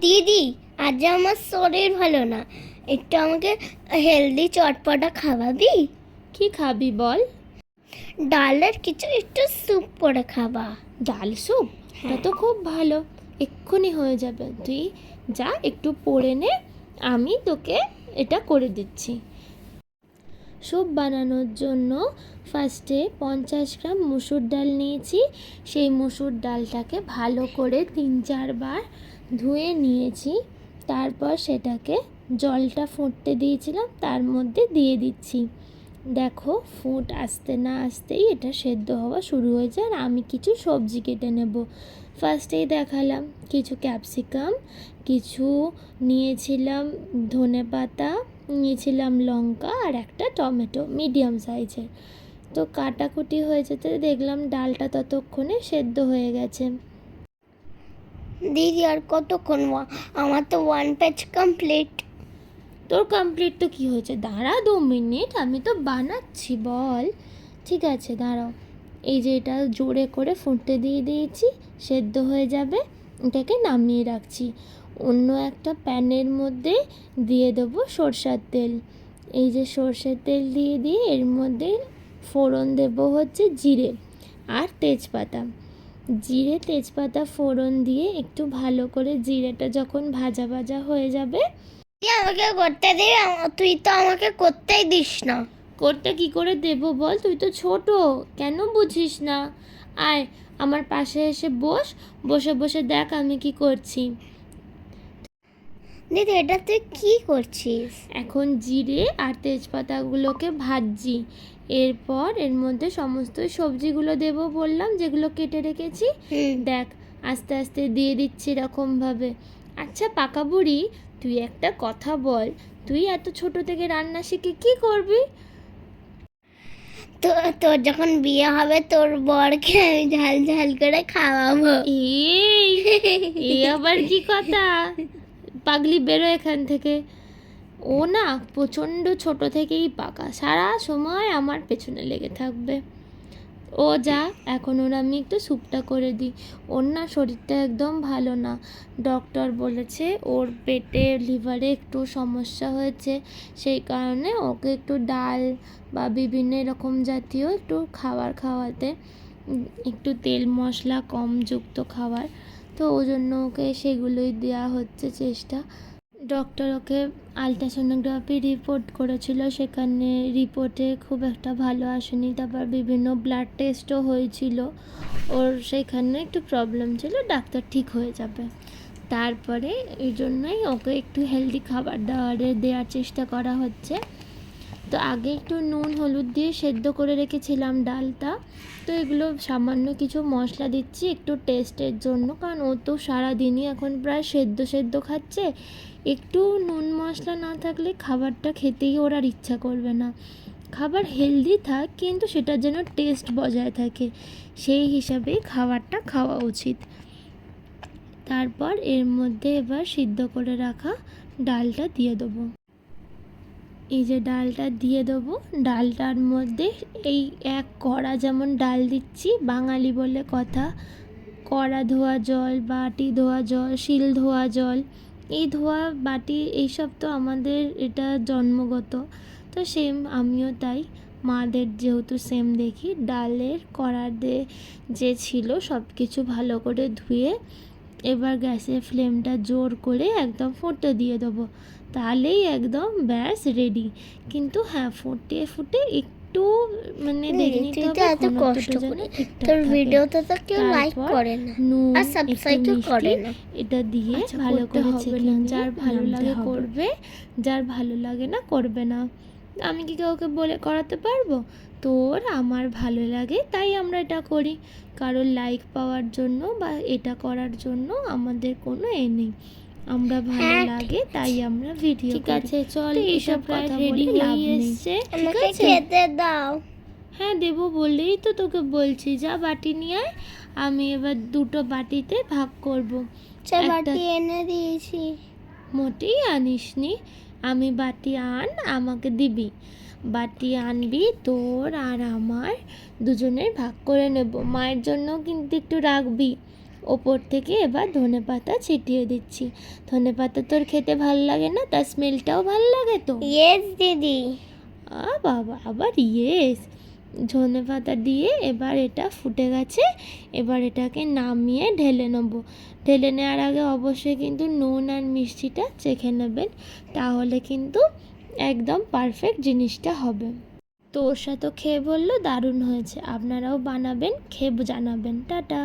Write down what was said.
দিদি আজ আমার শরীর ভালো না। একটু আমাকে হেলদি চটপটা খাওয়াবি? কি খাবি বল? ডালের কিছু একটু স্যুপ করে খাবা ডাল স্যুপ এটা তো খুব ভালো। এক্ষুনি হয়ে যাবে। তুই যা একটু পড়ে নে। আমি তোকে এটা করে দিচ্ছি। স্যুপ বানানোর জন্য ফার্স্টে পঞ্চাশ গ্রাম মুসুর ডাল নিয়েছি। সেই মুসুর ডালটাকে ভালো করে তিন চারবার ধুয়ে নিয়েছি, তারপর সেটাকে জলটা ফুটতে দিয়েছিলাম, তার মধ্যে দিয়ে দিচ্ছি। দেখো, ফুট আসতে না আসতেই এটা সেদ্ধ হওয়া শুরু হয়েছে আর আমি কিছু সবজি কেটে নেব। ফার্স্টেই দেখালাম কিছু ক্যাপসিকাম, কিছু নিয়েছিলাম ধনে পাতা, নিয়েছিলাম লঙ্কা আর একটা টমেটো, মিডিয়াম সাইজের। তো কাটাকুটি হয়ে যেতে দেখলাম ডালটা ততক্ষণে সেদ্ধ হয়ে গেছে। দিদি, আর কতক্ষণ আমার তো ওয়ান পেজ কমপ্লিট তোর কমপ্লিট তো কী হয়েছে? দাঁড়া দু মিনিট আমি তো বানাচ্ছি, বল। ঠিক আছে, দাঁড়াও। এই যে এটা জোরে করে ফুটতে দিয়ে দিয়েছি, সেদ্ধ হয়ে যাবে। এটাকে নামিয়ে রাখছি। অন্য একটা প্যানের মধ্যে দিয়ে দেবো সরষার তেল। এই যে সর্ষের তেল দিয়ে দিয়ে এর মধ্যে ফোড়ন দেবো হচ্ছে জিরে আর তেজপাতা। জিরে তেজপাতা ফোড়ন দিয়ে একটু ভালো করে জিরেটা যখন ভাজা ভাজা হয়ে যাবে। আমাকে করতে দিবি তুই তো আমাকে করতেই দিস না। করতে কি করে দেবো বল? তুই তো ছোট কেন বুঝিস না? আয় আমার পাশে এসে বস বসে বসে দেখ আমি কি করছি। দিদি এটা তুই কি করছিস? এখন জিরে আর তেজপাতাগুলোকে ভাজছি। এরপর এর মধ্যে সমস্ত সবজিগুলো দেব বললাম যেগুলো কেটে রেখেছি। দেখ আস্তে আস্তে দিয়ে দিচ্ছি এরকমভাবে। আচ্ছা পাকা বুড়ি তুই একটা কথা বল তুই এত ছোট থেকে রান্না শিখে কি করবি? তো তোর যখন বিয়ে হবে তোর বরকে আমি ঝাল ঝাল করে খাওয়াবো। এই আবার কি কথা? পাগলি বেরো এখান থেকে। ও না প্রচণ্ড ছোট থেকেই পাকা। সারা সময় আমার পেছনে লেগে থাকবে। ও যা, এখন ওর আমি একটু স্যুপটা করে দিই। ওর না শরীরটা একদম ভালো না। ডক্টর বলেছে ওর পেটে লিভারে একটু সমস্যা হয়েছে। সেই কারণে ওকে একটু ডাল বা বিভিন্ন রকম জাতীয় একটু খাবার খাওয়াতে, একটু তেল মশলা কম যুক্ত খাবার। তো ওই জন্য ওকে সেগুলোই দেওয়া হচ্ছে চেষ্টা। ডক্টর ওকে আলট্রাসোনোগ্রাফি রিপোর্ট করেছিল। সেখানে রিপোর্টে খুব একটা ভালো আসেনি। তারপর বিভিন্ন ব্লাড টেস্টও হয়েছিল। ওর সেখানে একটু প্রবলেম ছিল, ডাক্তার ঠিক হয়ে যাবে। তারপরে এই জন্যই ওকে একটু হেলদি খাবার দাবারে দেওয়ার চেষ্টা করা হচ্ছে। তো আগে একটু নুন, হলুদ দিয়ে সেদ্ধ করে রেখেছিলাম ডালটা। তো এগুলো সামান্য কিছু মশলা দিচ্ছি একটু টেস্টের জন্য, কারণ ও তো সারাদিনই এখন প্রায় সেদ্ধ সেদ্ধ খাচ্ছে। একটু নুন মশলা না থাকলে খাবারটা খেতেই ওর আর ইচ্ছা করবে না। খাবার হেলদি থাক, কিন্তু সেটার যেন টেস্ট বজায় থাকে। সেই হিসাবেই খাবারটা খাওয়া উচিত। তারপর এর মধ্যে এবার সিদ্ধ করে রাখা ডালটা দিয়ে দেবো। এই যে ডালটা দিয়ে দেবো। ডালটার মধ্যে এই এক কড়া যেমন ডাল দিচ্ছি, বাঙালি বলে কথা। কড়া ধোয়া জল, বাটি ধোয়া জল, শিল ধোয়া জল, এই ধোয়া, বাটি, এইসব তো আমাদের এটা জন্মগত। তো সেম আমিও তাই। মাদের যেহেতু সেম দেখি, ডালের কড়াতে যে ছিল সব কিছু ভালো করে ধুয়ে এবার গ্যাসের ফ্লেমটা জোর করে একদম ফুটে দিয়ে দেবো। তাহলেই একদম ব্যাস রেডি কিন্তু হ্যাঁ ফুটে ফুটে একটু মানে হুম, দেখে নিতে হবে এত কষ্ট যেন করে। তোর ভিডিওতে তো কেউ লাইক করে না আর একটু করে না। এটা দিয়ে আচ্ছা, ভালো করে যার ভালো লাগে করবে যার ভালো লাগে না করবে না। আমি কি কাউকে বলে করাতে পারব? তোর আমার ভালো লাগে তাই আমরা এটা করি। কারোর লাইক পাওয়ার জন্য বা এটা করার জন্য আমাদের কোনো এ নেই। আমরা ভালো লাগে তাই আমরা ভিডিও ঠিক আছে চল এইসব প্রায় কথা রেডি হয়ে এসছে। ঠিক আছে? খেতে দাও। হ্যাঁ দেবো বলেই তো তোকে বলছি। যা বাটি নিয়ে আয় আমি এবার দুটো বাটিতে ভাগ করব। চা একটা- বাটি এনে দিয়েছি। মোটেই আনিসনি। আমি বাটি আন আমাকে দিবি। বাটি আনবি তোর আর আমার দুজনের ভাগ করে নেব। মায়ের জন্য কিন্তু একটু রাখবি। ওপর থেকে এবার ধনে পাতা ছিটিয়ে দিচ্ছি। ধনে পাতা তোর খেতে ভালো লাগে না? তার স্মেলটাও ভালো লাগে তো? ইয়েস দিদি। আ বাবা আবার ইয়েস ধনে পাতা দিয়ে এবার এটা ফুটে গেছে। এবার এটাকে নামিয়ে ঢেলে নেব। ঢেলে নেওয়ার আগে অবশ্যই কিন্তু নুন আর মিষ্টিটা চেখে নেবেন। তাহলে কিন্তু একদম পারফেক্ট জিনিসটা হবে। তো ওর সাথে খেয়ে বলল, দারুণ হয়েছে। আপনারাও বানাবেন, খেয়ে জানাবেন। টাটা।